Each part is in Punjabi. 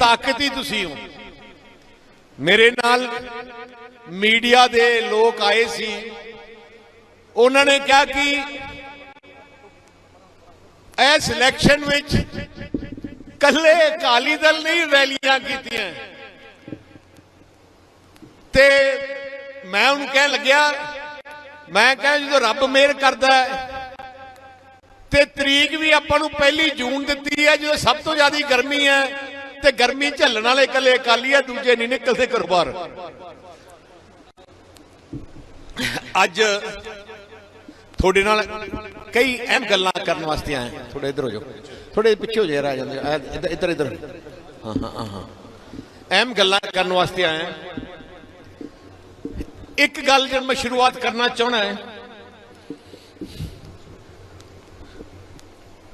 ਤਾਕਤ ਹੀ ਤੁਸੀਂ ਹੋ। ਮੇਰੇ ਨਾਲ ਮੀਡੀਆ ਦੇ ਲੋਕ ਆਏ ਸੀ। ਉਹਨਾਂ ਨੇ ਕਿਹਾ ਕਿ ਇਸ ਇਲੈਕਸ਼ਨ ਵਿੱਚ ਕੱਲੇ ਅਕਾਲੀ ਦਲ ਨਹੀਂ ਰੈਲੀਆਂ ਕੀਤੀਆਂ। ਤੇ ਮੈਂ ਉਹਨੂੰ ਕਹਿਣ ਲੱਗਿਆ, ਮੈਂ ਕਿਹਾ ਜਦੋਂ ਰੱਬ ਮਿਹਰ ਕਰਦਾ ਤੇ ਤਰੀਕ ਵੀ ਆਪਾਂ ਨੂੰ ਪਹਿਲੀ ਜੂਨ ਦਿੱਤੀ ਹੈ, ਜਦੋਂ ਸਭ ਤੋਂ ਜ਼ਿਆਦਾ ਗਰਮੀ ਹੈ ਤੇ ਗਰਮੀ ਝੱਲਣ ਵਾਲੇ ਇਕੱਲੇ ਅਕਾਲੀ ਆ ਦੂਜੇ ਨਹੀਂ ਨਿਕਲਦੇ ਘਰੋਂ ਬਾਹਰ। ਅੱਜ ਤੁਹਾਡੇ ਨਾਲ ਕਈ ਅਹਿਮ ਗੱਲਾਂ ਕਰਨ ਵਾਸਤੇ ਆਏ ਹਾਂ। ਥੋੜੇ ਇੱਧਰ ਹੋ ਜਾਓ। ਥੋੜੇ ਪਿੱਛੇ ਹੋ ਜਾਏ ਆ ਜਾਂਦੇ ਆ, ਇੱਧਰ ਹਾਂ ਹਾਂ ਹਾਂ ਅਹਿਮ ਗੱਲਾਂ ਕਰਨ ਵਾਸਤੇ ਆਏ ਇੱਕ ਗੱਲ ਜਦ ਮੈਂ ਸ਼ੁਰੂਆਤ ਕਰਨਾ ਚਾਹਣਾ ਹੈ।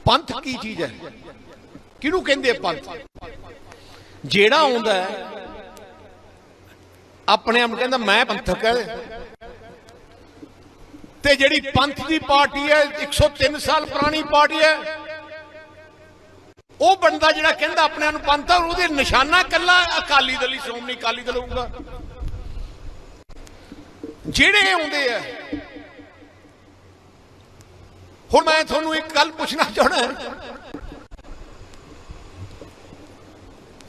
ਪੰਥ ਕੀ ਚੀਜ਼ ਹੈ? ਕਿਹਨੂੰ ਕਹਿੰਦੇ ਪੰਥ? ਜਿਹੜਾ ਆਉਂਦਾ ਆਪਣੇ ਆਪ ਨੂੰ ਕਹਿੰਦਾ, ਮੈਂ ਪੰਥਕ ਹੈ ਤੇ ਜਿਹੜੀ ਪੰਥ ਦੀ ਪਾਰਟੀ ਹੈ 103 ਸਾਲ ਪੁਰਾਣੀ ਪਾਰਟੀ ਹੈ, ਉਹ ਬੰਦਾ ਜਿਹੜਾ ਕਹਿੰਦਾ ਆਪਣੇ ਆਪ ਨੂੰ ਪੰਥ ਹੈ, ਉਹਦੇ ਨਿਸ਼ਾਨਾ ਕੱਲਾ ਅਕਾਲੀ ਦਲ ਹੀ ਸ਼੍ਰੋਮਣੀ ਅਕਾਲੀ ਦਲ ਹੋਊਗਾ। ਜਿਹੜੇ ਆਉਂਦੇ ਆ, ਹੁਣ ਮੈਂ ਤੁਹਾਨੂੰ ਇੱਕ ਗੱਲ ਪੁੱਛਣਾ ਚਾਹਣਾ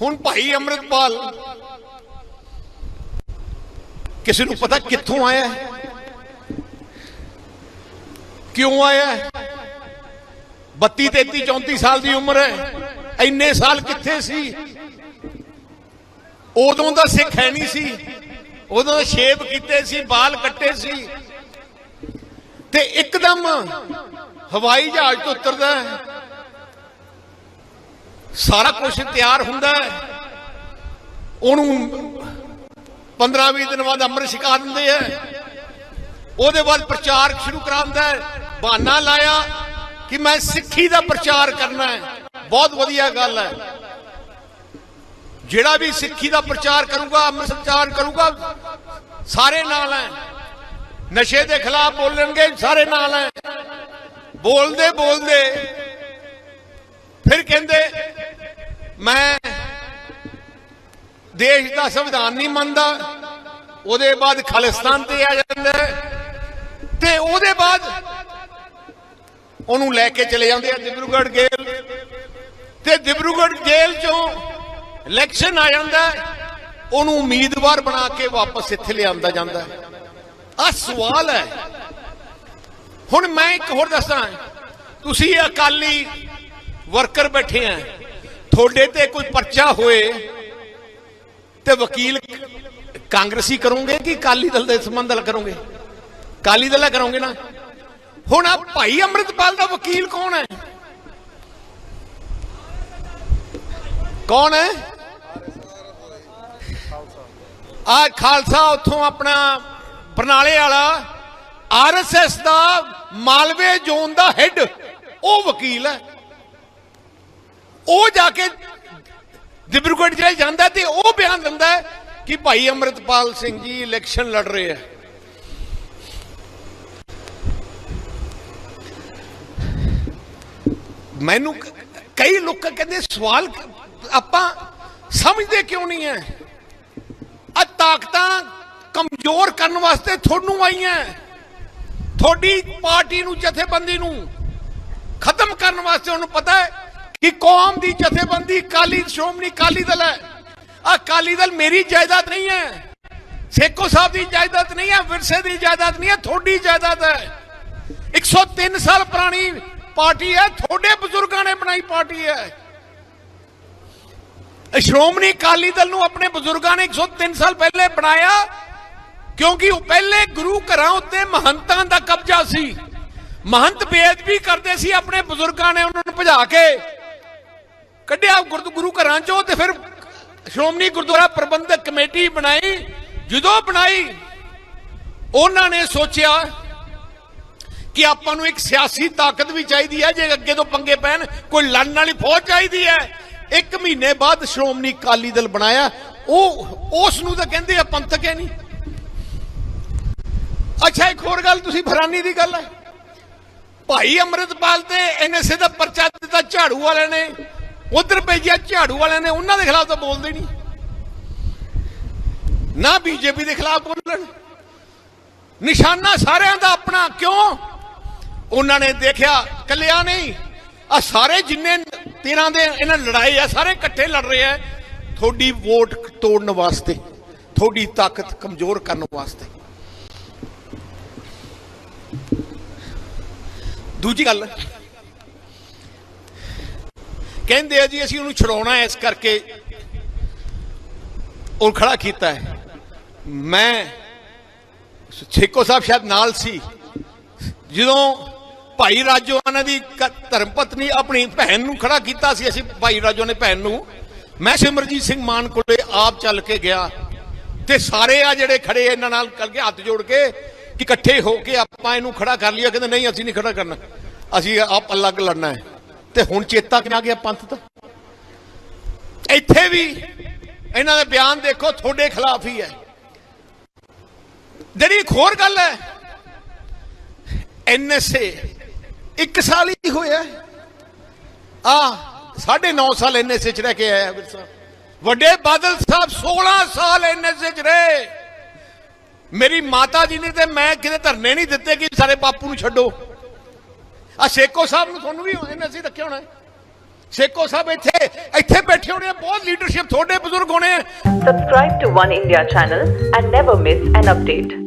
ਹੁਣ ਭਾਈ ਅੰਮ੍ਰਿਤਪਾਲ, ਕਿਸੇ ਨੂੰ ਪਤਾ ਕਿੱਥੋਂ ਆਇਆ ਕਿਉਂ ਆਇਆ ਹੈ? 32 33 34 ਸਾਲ ਦੀ ਉਮਰ ਹੈ। ਇੰਨੇ ਸਾਲ ਕਿੱਥੇ ਸੀ? ਉਦੋਂ ਦਾ ਸਿੱਖ ਹੈ ਨਹੀਂ ਸੀ। ਉਦੋਂ ਦਾ ਸ਼ੇਪ ਕੀਤੇ ਸੀ, ਬਾਲ ਕੱਟੇ ਸੀ। ਤੇ ਇੱਕਦਮ ਹਵਾਈ ਜਹਾਜ਼ ਤੋਂ ਉਤਰਦਾ ਹੈ। ਸਾਰਾ ਕੁਝ ਤਿਆਰ ਹੁੰਦਾ ਹੈ। ਉਹਨੂੰ 15-20 ਦਿਨ ਬਾਅਦ ਅੰਮ੍ਰਿਤ ਛਕਾ ਦਿੰਦੇ ਆ। ਉਹਦੇ ਬਾਅਦ ਪ੍ਰਚਾਰ ਸ਼ੁਰੂ ਕਰਾਉਂਦਾ ਹੈ। ਬਹਾਨਾ ਲਾਇਆ ਕਿ ਮੈਂ ਸਿੱਖੀ ਦਾ ਪ੍ਰਚਾਰ ਕਰਨਾ ਹੈ। ਬਹੁਤ ਵਧੀਆ ਗੱਲ ਹੈ। ਜਿਹੜਾ ਵੀ ਸਿੱਖੀ ਦਾ ਪ੍ਰਚਾਰ ਕਰੂਗਾ, ਅੰਮ੍ਰਿਤ ਪ੍ਰਚਾਰ ਕਰੂਗਾ, ਸਾਰੇ ਨਾਲ ਹੈ। ਨਸ਼ੇ ਦੇ ਖਿਲਾਫ ਬੋਲਣਗੇ, ਸਾਰੇ ਨਾਲ ਹੈ। ਬੋਲਦੇ ਬੋਲਦੇ ਫਿਰ ਕਹਿੰਦੇ ਮੈਂ ਦੇਸ਼ ਦਾ ਸੰਵਿਧਾਨ ਨਹੀਂ ਮੰਨਦਾ, ਉਹਦੇ ਬਾਅਦ ਖਾਲਿਸਤਾਨ ਤੇ ਆ ਜਾਂਦਾ ਤੇ ਉਹਦੇ ਬਾਅਦ ਉਹਨੂੰ ਲੈ ਕੇ ਚਲੇ ਜਾਂਦੇ ਆ ਦਿਬਰੂਗੜ੍ਹ ਜੇਲ੍ਹ। ਤੇ ਦਿਬਰੂਗੜ੍ਹ ਜੇਲ੍ਹ ਚੋਂ ਇਲੈਕਸ਼ਨ ਆ ਜਾਂਦਾ ਉਹਨੂੰ ਉਮੀਦਵਾਰ ਬਣਾ ਕੇ ਵਾਪਸ ਇੱਥੇ ਲਿਆਂਦਾ ਜਾਂਦਾ ਆ ਸਵਾਲ ਹੈ। ਹੁਣ ਮੈਂ ਇੱਕ ਹੋਰ ਦੱਸਾਂ, ਤੁਸੀਂ ਅਕਾਲੀ ਵਰਕਰ ਬੈਠੇ ਆ। ਤੁਹਾਡੇ ਤੇ ਕੋਈ ਪਰਚਾ ਹੋਏ ਤੇ ਵਕੀਲ ਕਾਂਗਰਸੀ ਕਰੋਗੇ ਕਿ ਅਕਾਲੀ ਦਲ ਦੇ ਸੰਬੰਧ ਨਾਲ ਕਰੋਗੇ? ਅਕਾਲੀ ਦਲ ਨਾਲ ਕਰੋਗੇ ਨਾ? ਹੁਣ ਆ ਭਾਈ ਅੰਮ੍ਰਿਤਪਾਲ ਦਾ ਵਕੀਲ ਕੌਣ ਹੈ? ਕੌਣ ਹੈ? ਆ ਖਾਲਸਾ ਉੱਥੋਂ ਆਪਣਾ ਬਰਨਾਲੇ ਵਾਲਾ ਆਰਐਸਐਸ ਦਾ ਮਾਲਵੇ ਜ਼ੋਨ ਦਾ ਹੈੱਡ ਉਹ ਵਕੀਲ ਹੈ। ਉਹ ਜਾ ਕੇ ਡਿਬਰੂਗੜ੍ਹ ਜੇਲ੍ਹ ਜਾਂਦਾ ਤੇ ਉਹ ਬਿਆਨ ਦਿੰਦਾ ਹੈ ਕਿ ਭਾਈ ਅੰਮ੍ਰਿਤਪਾਲ ਸਿੰਘ ਜੀ ਇਲੈਕਸ਼ਨ ਲੜ ਰਹੇ ਆ। ਮੈਨੂੰ ਕਈ ਲੋਕ ਕਹਿੰਦੇ ਸਵਾਲ ਆਪਾਂ ਸਮਝਦੇ ਕਿਉਂ ਨਹੀਂ ਹੈ ਆ ਤਾਕਤਾਂ ਕਮਜ਼ੋਰ ਕਰਨ ਵਾਸਤੇ ਤੁਹਾਨੂੰ ਆਈਆਂ ਤੁਹਾਡੀ ਪਾਰਟੀ ਨੂੰ, ਜਥੇਬੰਦੀ ਨੂੰ ਖਤਮ ਕਰਨ ਵਾਸਤੇ ਉਹਨੂੰ ਪਤਾ ਹੈ ਕਿ ਕੌਮ ਦੀ ਜਥੇਬੰਦੀ ਕਾਲੀ ਸ਼੍ਰੋਮਣੀ ਕਾਲੀ ਦਲ ਹੈ। ਆ ਕਾਲੀ ਦਲ ਮੇਰੀ ਜਾਇਦਾਦ ਨਹੀਂ ਹੈ। ਸੇਖੋ ਸਾਹਿਬ ਦੀ ਜਾਇਦਾਦ ਨਹੀਂ ਹੈ, ਵਿਰਸੇ ਦੀ ਜਾਇਦਾਦ ਨਹੀਂ ਹੈ, ਤੁਹਾਡੀ ਜਾਇਦਾਦ ਹੈ। 103 ਸਾਲ ਪੁਰਾਣੀ ਪਾਰਟੀ ਹੈ, ਤੁਹਾਡੇ ਬਜ਼ੁਰਗਾਂ ਨੇ ਬਣਾਈ ਪਾਰਟੀ ਹੈ। ਸ਼੍ਰੋਮਣੀ ਅਕਾਲੀ ਦਲ ਨੂੰ ਆਪਣੇ ਬਜ਼ੁਰਗਾਂ ਨੇ 103 ਸਾਲ ਪਹਿਲੇ ਬਣਾਇਆ, ਕਿਉਂਕਿ ਉਹ ਪਹਿਲੇ ਗੁਰੂ ਘਰਾਂ ਉੱਤੇ ਮਹੰਤਾਂ ਦਾ ਕਬਜ਼ਾ ਸੀ। ਮਹੰਤ ਬੇਅਦਬੀ ਕਰਦੇ ਸੀ ਆਪਣੇ ਬਜ਼ੁਰਗਾਂ ਨੇ, ਉਹਨਾਂ ਨੂੰ ਭਜਾ ਕੇ। ਕੱਢਿਆ ਗੁਰਦ- ਗੁਰੂ ਘਰਾਂ ਚੋਂ ਤੇ ਫਿਰ ਸ਼੍ਰੋਮਣੀ ਗੁਰਦੁਆਰਾ ਪ੍ਰਬੰਧਕ ਕਮੇਟੀ ਬਣਾਈ। ਜਦੋਂ ਬਣਾਈ, ਉਹਨਾਂ ਨੇ ਸੋਚਿਆ ਕਿ ਆਪਾਂ ਨੂੰ ਇੱਕ ਸਿਆਸੀ ਤਾਕਤ ਵੀ ਚਾਹੀਦੀ ਹੈ, ਜੇ ਅੱਗੇ ਤੋਂ ਪੰਗੇ ਪੈਣ, ਕੋਈ ਲੜਨ ਵਾਲੀ ਫੌਜ ਚਾਹੀਦੀ ਹੈ। ਇੱਕ ਮਹੀਨੇ ਬਾਅਦ ਸ਼੍ਰੋਮਣੀ ਅਕਾਲੀ ਦਲ ਬਣਾਇਆ। ਉਹ, ਉਸ ਨੂੰ ਤਾਂ ਕਹਿੰਦੇ ਆ ਪੰਥਕ ਹੈ ਨਹੀਂ। ਅੱਛਾ, ਇੱਕ ਹੋਰ ਗੱਲ, ਤੁਸੀਂ ਹੈਰਾਨੀ ਦੀ ਗੱਲ ਹੈ। ਭਾਈ ਅੰਮ੍ਰਿਤਪਾਲ ਤੇ ਐਨਐਸਏ ਦਾ ਪਰਚਾ ਦਿੱਤਾ, ਝਾੜੂ ਵਾਲਿਆਂ ਨੇ। ਉਧਰ ਭੇਜਿਆ ਝਾੜੂ ਵਾਲਿਆਂ ਨੇ ਉਹਨਾਂ ਦੇ ਖਿਲਾਫ ਤਾਂ ਬੋਲਦੇ ਨਹੀਂ। ਨਾ ਬੀਜੇਪੀ ਦੇ ਖਿਲਾਫ ਬੋਲਣ। ਨਿਸ਼ਾਨਾ ਸਾਰਿਆਂ ਦਾ ਆਪਣਾ, ਕਿਉਂ? ਉਹਨਾਂ ਨੇ ਦੇਖਿਆ, ਕੱਲਿਆ ਨਹੀਂ। ਆ ਸਾਰੇ ਜਿੰਨੇ 13 ਦੇ ਇਹਨਾਂ ਲੜਾਈ ਆ, ਸਾਰੇ ਇਕੱਠੇ ਲੜ ਰਹੇ ਆ। ਤੁਹਾਡੀ ਵੋਟ ਤੋੜਨ ਵਾਸਤੇ, ਤੁਹਾਡੀ ਤਾਕਤ ਕਮਜ਼ੋਰ ਕਰਨ ਵਾਸਤੇ। ਦੂਜੀ ਗੱਲ ਕਹਿੰਦੇ ਆ ਜੀ, ਅਸੀਂ ਉਹਨੂੰ ਛਡਾਉਣਾ ਇਸ ਕਰਕੇ ਉਹ ਖੜਾ ਕੀਤਾ ਹੈ। ਮੈਂ ਛੇਕੋ ਸਾਹਿਬ ਸ਼ਾਇਦ ਨਾਲ ਸੀ। ਜਦੋਂ ਭਾਈ ਰਾਜੋ ਉਹਨਾਂ ਦੀ ਕ- ਧਰਮ ਪਤਨੀ ਆਪਣੀ ਭੈਣ ਨੂੰ ਖੜਾ ਕੀਤਾ ਸੀ, ਅਸੀਂ ਭਾਈ ਰਾਜੋ ਨੇ ਭੈਣ ਨੂੰ, ਮੈਂ ਸਿਮਰਜੀਤ ਸਿੰਘ ਮਾਨ ਕੋਲੇ ਆਪ ਚੱਲ ਕੇ ਗਿਆ। ਤੇ ਸਾਰੇ ਆ ਜਿਹੜੇ ਖੜੇ ਇਹਨਾਂ ਨਾਲ ਕਰਕੇ ਹੱਥ ਜੋੜ ਕੇ ਕਿ ਇਕੱਠੇ ਹੋ ਕੇ ਆਪਾਂ ਇਹਨੂੰ ਖੜਾ ਕਰ ਲਿਆ। ਕਹਿੰਦੇ, ਨਹੀਂ, ਅਸੀਂ ਨਹੀਂ ਖੜਾ ਕਰਨਾ। ਅਸੀਂ ਆਪ ਅਲੱਗ ਲੜਨਾ ਹੈ। ਤੇ ਹੁਣ ਚੇਤਾ ਕਿਨਾ ਗਿਆ ਪੰਥ ਦਾ ਇੱਥੇ ਵੀ ਇਹਨਾਂ ਦੇ ਬਿਆਨ ਦੇਖੋ, ਤੁਹਾਡੇ ਖਿਲਾਫ ਹੀ ਹੈ। ਜਿਹੜੀ ਇੱਕ ਹੋਰ ਗੱਲ ਹੈ ਐਨਐਸਏ ਇੱਕ ਸਾਲ ਹੀ ਹੋਇਆ ਆ। ਸਾਢੇ 9 ਸਾਲ ਐਨਐਸਏ ਚ ਰਹਿ ਕੇ ਆਇਆ ਵਿਰਸਾ ਵੱਡੇ ਬਾਦਲ ਸਾਹਿਬ 16 ਸਾਲ ਐਨਐਸਏ ਚ ਰਹੇ। ਮੇਰੀ ਮਾਤਾ ਜੀ ਨੇ ਤੇ ਮੈਂ ਕਿਤੇ ਧਰਨੇ ਨਹੀਂ ਦਿੱਤੇ ਕਿ ਸਾਰੇ ਬਾਪੂ ਨੂੰ ਛੱਡੋ। ਆ ਸੇਕੋ ਸਾਹਿਬ ਨੂੰ ਤੁਹਾਨੂੰ ਵੀ ਐਨਐਸਏ ਰੱਖਿਆ ਹੋਣਾ ਹੈ। ਸੇਕੋ ਸਾਹਿਬ ਇੱਥੇ ਇੱਥੇ ਬੈਠੇ ਹੋਣੇ ਆ, ਬਹੁਤ ਲੀਡਰਸ਼ਿਪ ਤੁਹਾਡੇ ਬਜ਼ੁਰਗ ਹੋਣੇ ਆ Subscribe to One India channel and never miss an update.